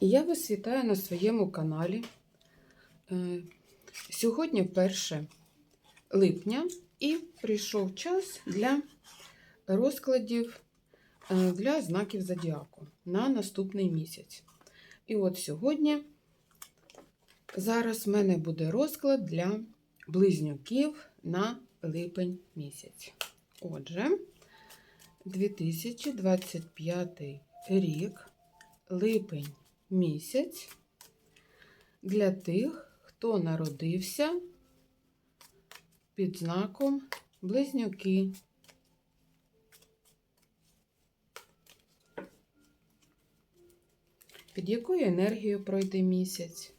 Я вас вітаю на своєму каналі. Е, Сьогодні 1 липня і прийшов час для розкладів е, для знаків зодіаку на наступний місяць. І от сьогодні, зараз в мене буде розклад для близнюків на липень місяць. Отже, 2025 рік, липень місяць для тих, хто народився під знаком близнюки. Під якою енергією пройде місяць?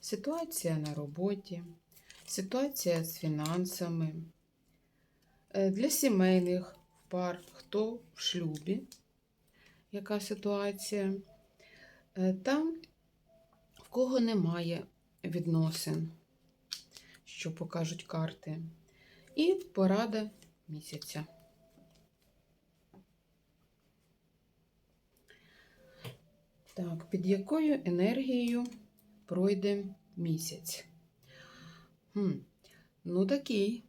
Ситуація на роботі, ситуація з фінансами. Е, Для сімейних пар, хто в шлюбі, яка ситуація? Е, Там, в кого немає відносин, що покажуть карти, і порада місяця. Так, під якою енергією пройде місяць? Хм, ну такий.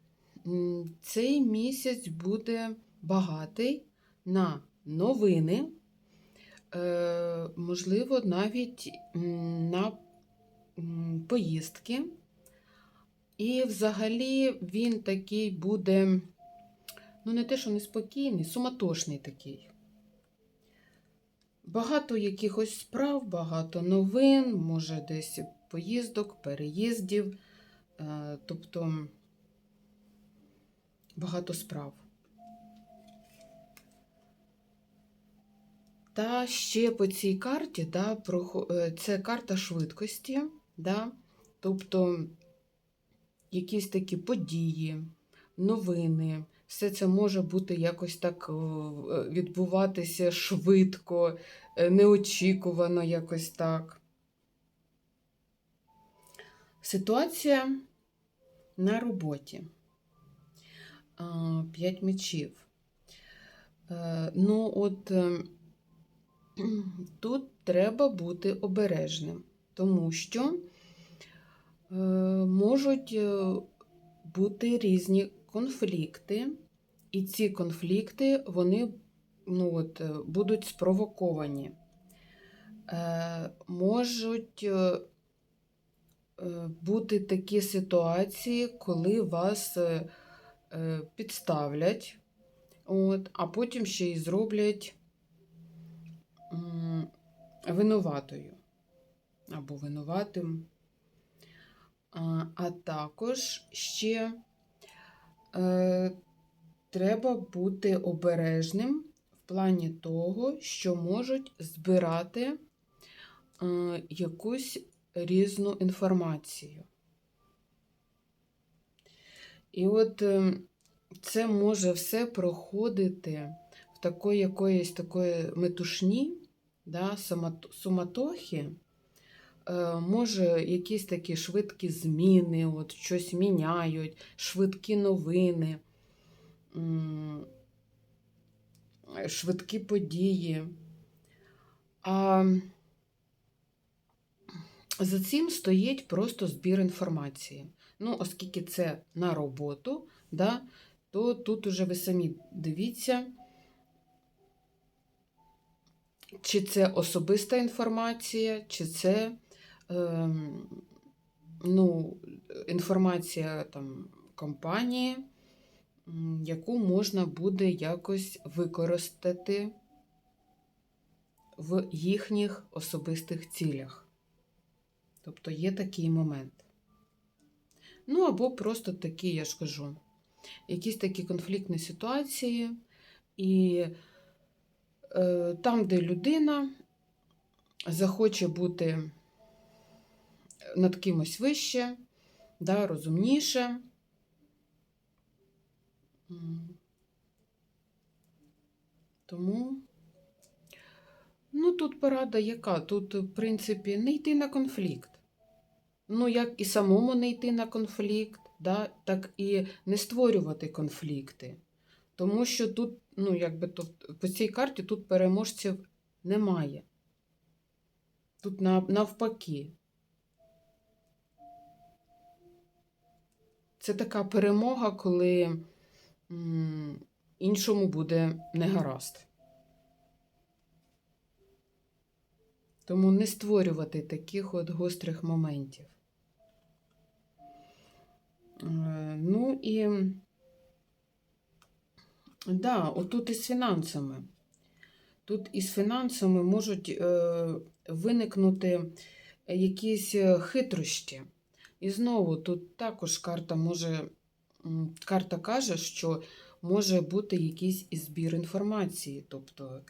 Цей місяць буде багатий на новини, можливо, навіть на поїздки. І взагалі він такий буде, ну, не те, що неспокійний, суматошний такий. Багато якихось справ, багато новин, може десь поїздок, переїздів, е, тобто багато справ. Та ще по цій карті, да, е, це карта швидкості, да, тобто якісь такі події, новини, все це може бути якось так е, відбуватися швидко, е, неочікувано якось так. Ситуація на роботі. П'ять мечів. Ну, от тут треба бути обережним, тому що е, можуть е, бути різні конфлікти, і ці конфлікти вони ну, от, е, будуть спровоковані. Можуть бути такі ситуації, коли вас підставлять, от, а потім ще й зроблять винуватою або винуватим. А, також ще е, треба бути обережним в плані того, що можуть збирати е, якусь різну інформацію. І от е, це може все проходити в такої якоїсь такої метушні, да, суматохи. Е, Може, якісь такі швидкі зміни, от щось міняють, швидкі новини, швидкі події. А за цим стоїть просто збір інформації. Ну, оскільки це на роботу, да, то тут уже ви самі дивіться, чи це особиста інформація, чи це ем, ну, інформація там, компанії, яку можна буде якось використати в їхніх особистих цілях. Тобто є такий момент. Ну, або просто такі, я ж кажу, якісь такі конфліктні ситуації, і е, там, де людина захоче бути над кимось вище, да, розумніше. Тому, ну, тут порада яка? Тут, в принципі, не йти на конфлікт. Ну, як і самому не йти на конфлікт, да, так і не створювати конфлікти. Тому що тут, ну, якби тут, по цій карті тут переможців немає. Тут навпаки. Це така перемога, коли іншому буде негаразд. Тому не створювати таких от гострих моментів. Е, Ну і да, отут із фінансами. Тут із фінансами можуть е, виникнути якісь е, хитрощі. І знову тут також карта може, карта каже, що може бути якийсь збір інформації. Тобто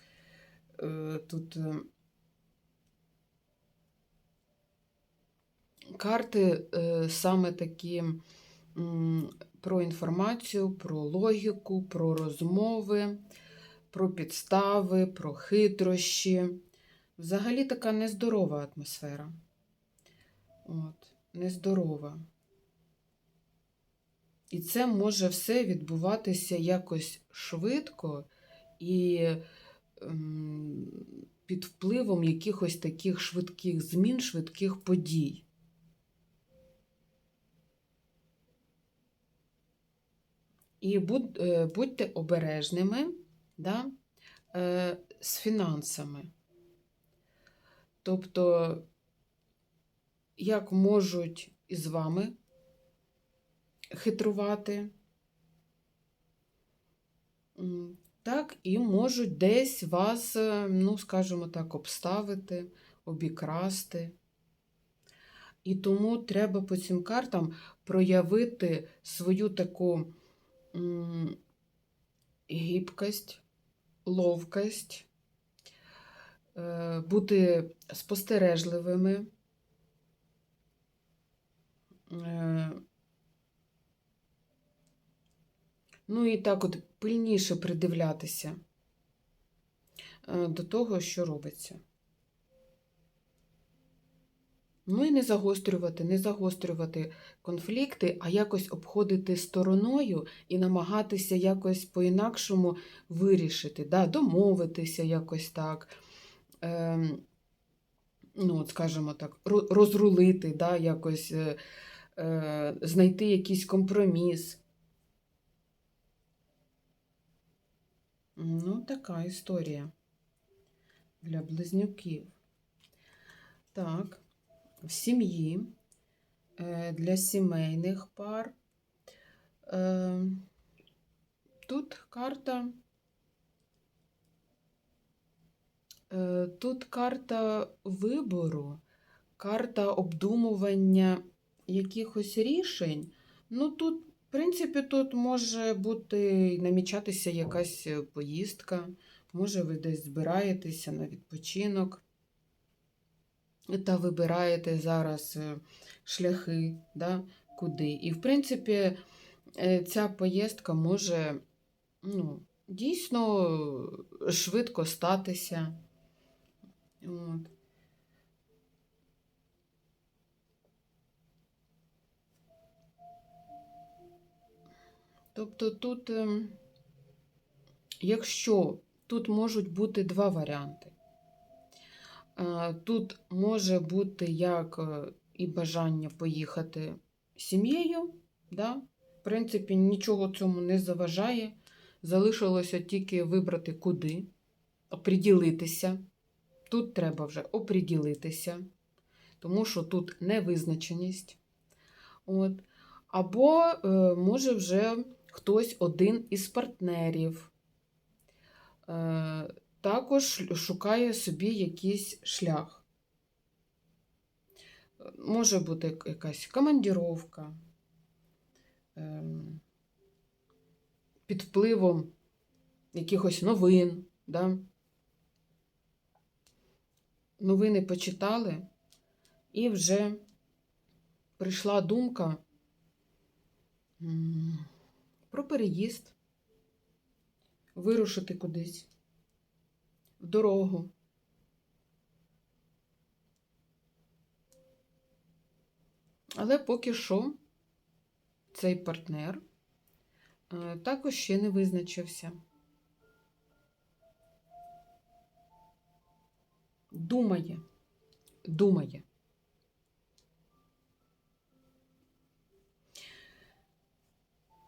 е, тут е, карти е, саме такі про інформацію, про логіку, про розмови, про підстави, про хитрощі. Взагалі така нездорова атмосфера. От, нездорова. І це може все відбуватися якось швидко і ем, під впливом якихось таких швидких змін, швидких подій. І будь, е, будьте обережними да, е, з фінансами. Тобто, як можуть із вами хитрувати, так і можуть десь вас, е, ну, скажімо так, обставити, обікрасти. І тому треба по цим картам проявити свою таку гібкость, ловкость, е, бути спостережливими. Е, Ну і так от пильніше придивлятися е, до того, що робиться. Ну і не загострювати, не загострювати конфлікти, а якось обходити стороною і намагатися якось по-інакшому вирішити, да, домовитися якось так. Ем, ну, от, скажімо так, розрулити, да, якось е, е, знайти якийсь компроміс. Ну, така історія для близнюків. Так, в сім'ї е, для сімейних пар. Е, Тут карта. е, Тут карта вибору, карта обдумування якихось рішень. Ну, тут, в принципі, тут може бути намічатися якась поїздка, може, ви десь збираєтеся на відпочинок та вибираєте зараз е, шляхи, да, куди. І, в принципі, е, ця поїздка може ну, дійсно швидко статися. От. Тобто тут, ем, якщо тут можуть бути два варіанти. Е, Тут може бути як е, і бажання поїхати сім'єю, да? в принципі, нічого цьому не заважає. Залишилося тільки вибрати куди, оприділитися. Тут треба вже оприділитися, тому що тут невизначеність. От. Або е, може вже хтось один із партнерів. Е, також шукає собі якийсь шлях. Може бути якась командіровка ем, під впливом якихось новин. Да? Новини почитали, і вже прийшла думка про переїзд, вирушити кудись в дорогу. Але поки що цей партнер е, також ще не визначився. Думає, думає.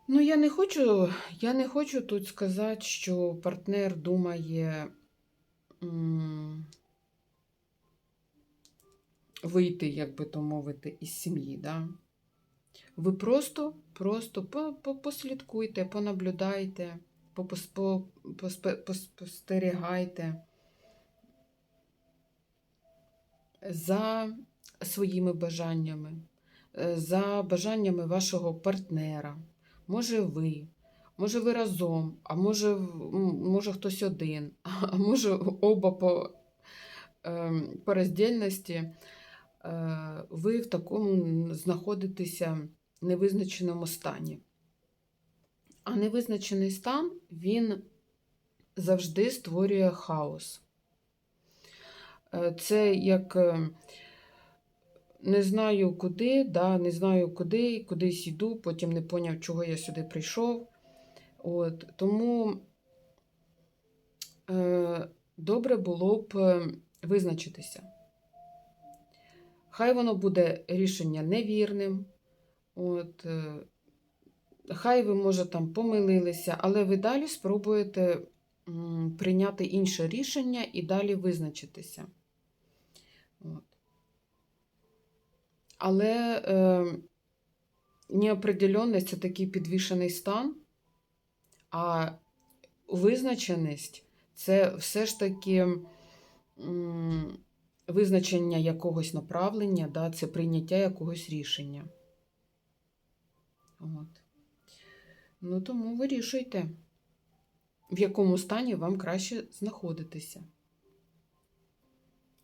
Ну, я не хочу, я не хочу тут сказати, що партнер думає вийти, як би то мовити, із сім'ї. Да? Ви просто, просто по- по- послідкуйте, понаблюдайте, попос- по- поспе- пос- спостерігайте за своїми бажаннями, е, за бажаннями вашого партнера. Може ви, може ви разом, а може, може хтось один, а може оба по, ем, по роздільності. Е, Ви в такому знаходитеся невизначеному стані. А невизначений стан він завжди створює хаос. Е, Це як е, не знаю куди, да, не знаю куди, кудись йду, потім не поняв, чого я сюди прийшов. От, тому е, добре було б е, визначитися. Хай воно буде рішення невірним. От, е, хай ви, може, там помилилися, але ви далі спробуєте м, прийняти інше рішення і далі визначитися. От. Але е, неопределенність це такий підвішений стан, а визначеність це все ж таки визначення якогось направлення, да, це прийняття якогось рішення. От. Ну, тому вирішуйте, в якому стані вам краще знаходитися.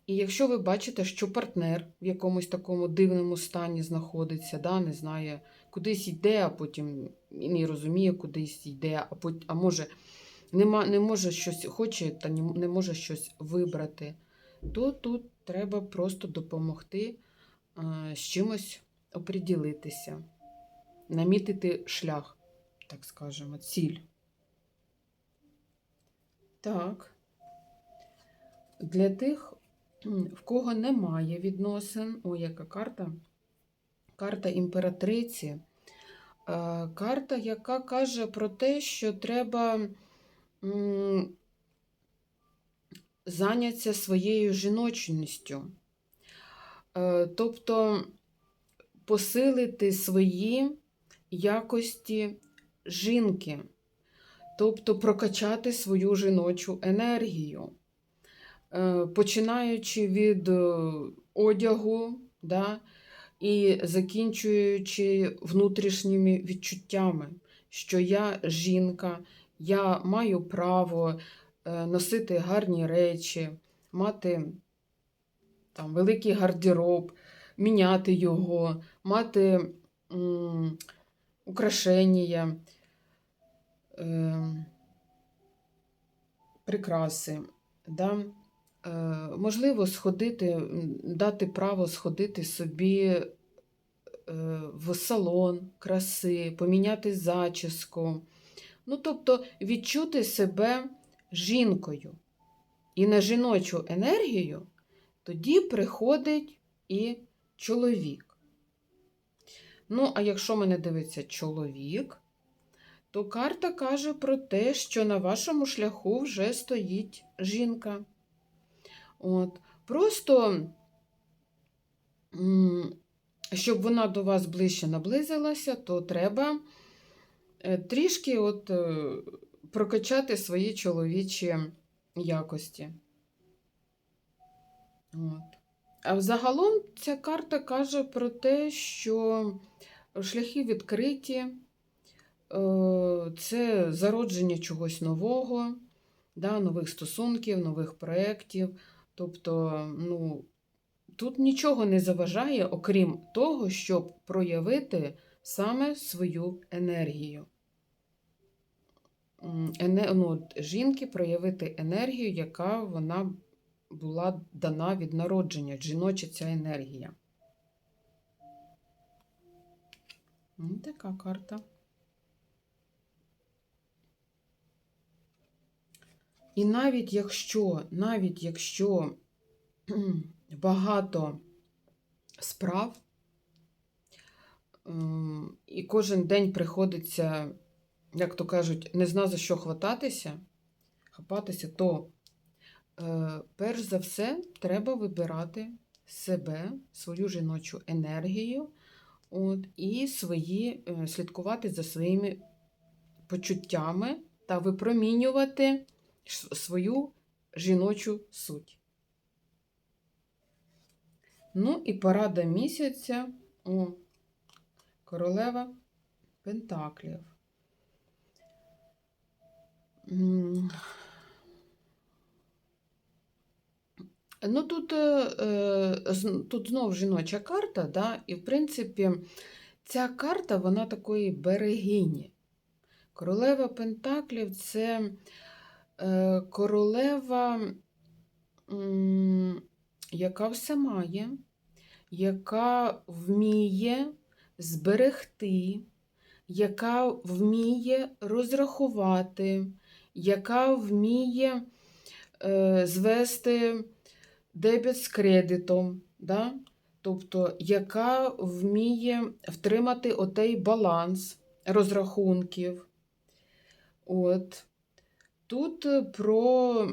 І якщо ви бачите, що партнер в якомусь такому дивному стані знаходиться, да, не знає, кудись йде, а потім і не розуміє, кудись йде, а, пот... а може нема, не може щось хоче та не може щось вибрати, то тут треба просто допомогти а, з чимось оприділитися, намітити шлях, так скажемо, ціль. Так. Для тих, в кого немає відносин, о, яка карта? Карта імператриці. Е, Карта, яка каже про те, що треба зайнятися своєю жіночністю. Е, Тобто посилити свої якості жінки, тобто прокачати свою жіночу енергію. Е, Починаючи від одягу, да, і закінчуючи внутрішніми відчуттями, що я жінка, я маю право е, носити гарні речі, мати там, великий гардероб, міняти його, мати м, украшення, е, прикраси. Да? Е, можливо, сходити, дати право сходити собі е, в салон краси, поміняти зачіску. Ну, тобто відчути себе жінкою. І на жіночу енергію тоді приходить і чоловік. Ну, а якщо мене дивиться чоловік, то карта каже про те, що на вашому шляху вже стоїть жінка. От. Просто, щоб вона до вас ближче наблизилася, то треба е, трішки от, е, прокачати свої чоловічі якості. От. А взагалом ця карта каже про те, що шляхи відкриті, е, це зародження чогось нового, да, нових стосунків, нових проєктів. Тобто, ну, тут нічого не заважає, окрім того, щоб проявити саме свою енергію. Ене, ну, жінки проявити енергію, яка вона була дана від народження, жіноча ця енергія. Така карта. І навіть якщо, навіть якщо багато справ, ем, і кожен день приходиться, як то кажуть, не зна за що хвататися, хапатися, то е, перш за все треба вибирати себе, свою жіночу енергію, от, і свої, е, слідкувати за своїми почуттями та випромінювати свою жіночу суть. Ну і порада місяця у королева Пентаклів. Ну, тут, е, е, тут знов жіноча карта, да, і в принципі, ця карта вона такої берегині. Королева Пентаклів це королева, яка все має, яка вміє зберегти, яка вміє розрахувати, яка вміє е, звести дебет з кредитом, да? тобто, яка вміє втримати отей баланс розрахунків. От. Тут е, про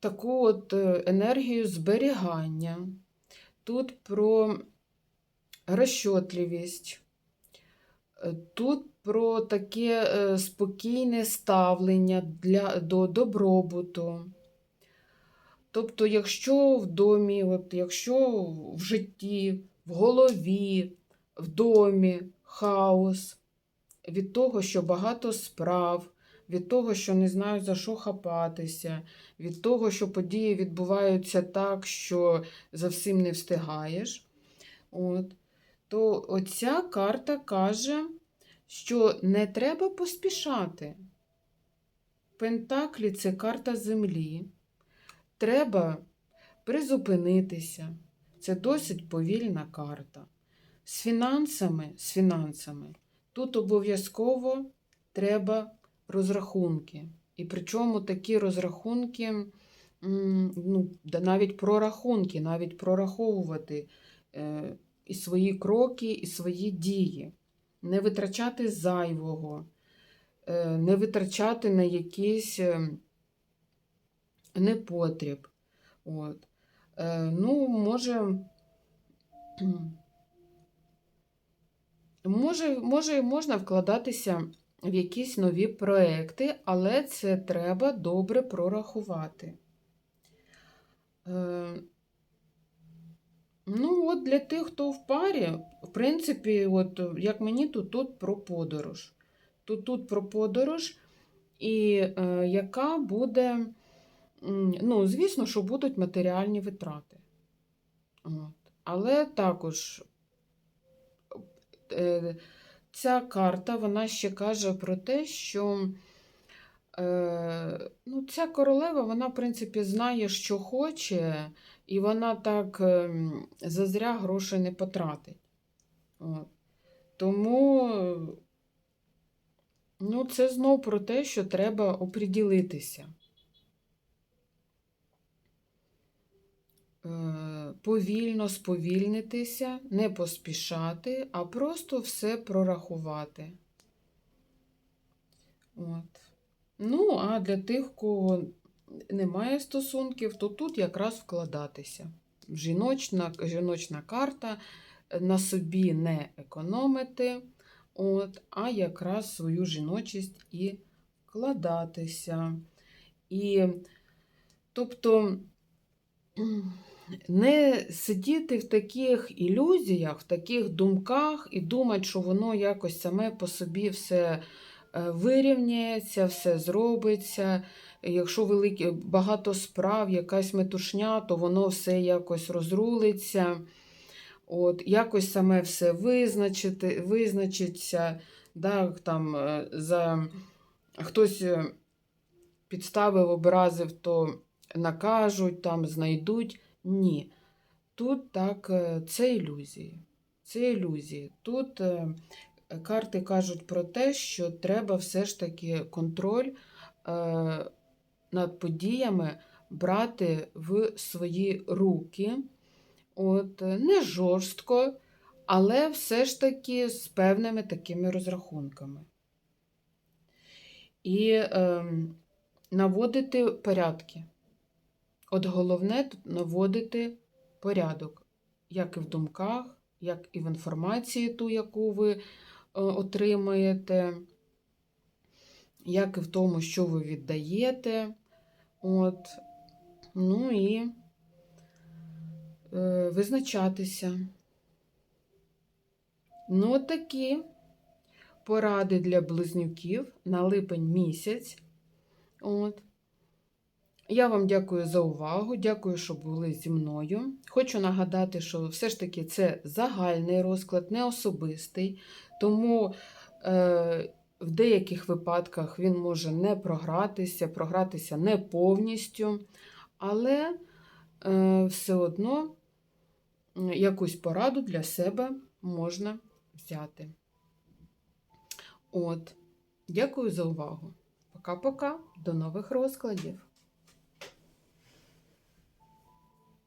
таку от е, енергію зберігання, тут про розчотливість, е, тут про таке спокійне ставлення для, до добробуту. Тобто, якщо в домі, от, якщо в житті, в голові, в домі хаос, від того, що багато справ, від того, що не знаю за що хапатися, від того, що події відбуваються так, що за всім не встигаєш, от, то оця карта каже, що не треба поспішати. Пентаклі це карта землі. Треба призупинитися. Це досить повільна карта. З фінансами, з фінансами тут обов'язково треба розрахунки. І причому такі розрахунки, ну, навіть прорахунки, навіть прораховувати е, і свої кроки, і свої дії. Не витрачати зайвого, е, не витрачати на якісь е, непотріб. От. Ну, може, може, може, можна вкладатися в якісь нові проекти, але це треба добре прорахувати. Е, ну, от для тих, хто в парі, в принципі, от, як мені, то тут про подорож. Тут тут про подорож, і е, яка буде, ну, звісно, що будуть матеріальні витрати. От. Але також е, ця карта вона ще каже про те, що е, ну, ця королева, вона, в принципі, знає, що хоче, і вона так ем, зазря грошей не потратить. От. Тому ну, це знов про те, що треба оприділитися. Е, Повільно сповільнитися, не поспішати, а просто все прорахувати. От. Ну, а для тих, кого немає стосунків, то тут якраз вкладатися. Жіночна, жіночна карта на собі не економити, от, а якраз свою жіночість і вкладатися. І, тобто, не сидіти в таких ілюзіях, в таких думках і думати, що воно якось саме по собі все е, вирівняється, все зробиться. Якщо великі, багато справ, якась метушня, то воно все якось розрулиться. От, Якось саме все визначити, визначиться. Да, там, е, за... Хтось е, підставив, образив, то накажуть, там, знайдуть. Ні. Тут так, е, це ілюзії. Це ілюзії. Тут е, карти кажуть про те, що треба все ж таки контроль е, над подіями брати в свої руки. От, не жорстко, але все ж таки з певними такими розрахунками. І е, наводити порядки. От головне тут наводити порядок, як і в думках, як і в інформації, ту, яку ви е, отримаєте, як і в тому, що ви віддаєте. От. Ну і е, визначатися. Ну, от такі поради для близнюків на липень місяць. От. Я вам дякую за увагу, дякую, що були зі мною. Хочу нагадати, що все ж таки це загальний розклад, не особистий, тому е, в деяких випадках він може не програтися, програтися не повністю, але е, все одно якусь пораду для себе можна взяти. От. Дякую за увагу. Пока-пока, до нових розкладів.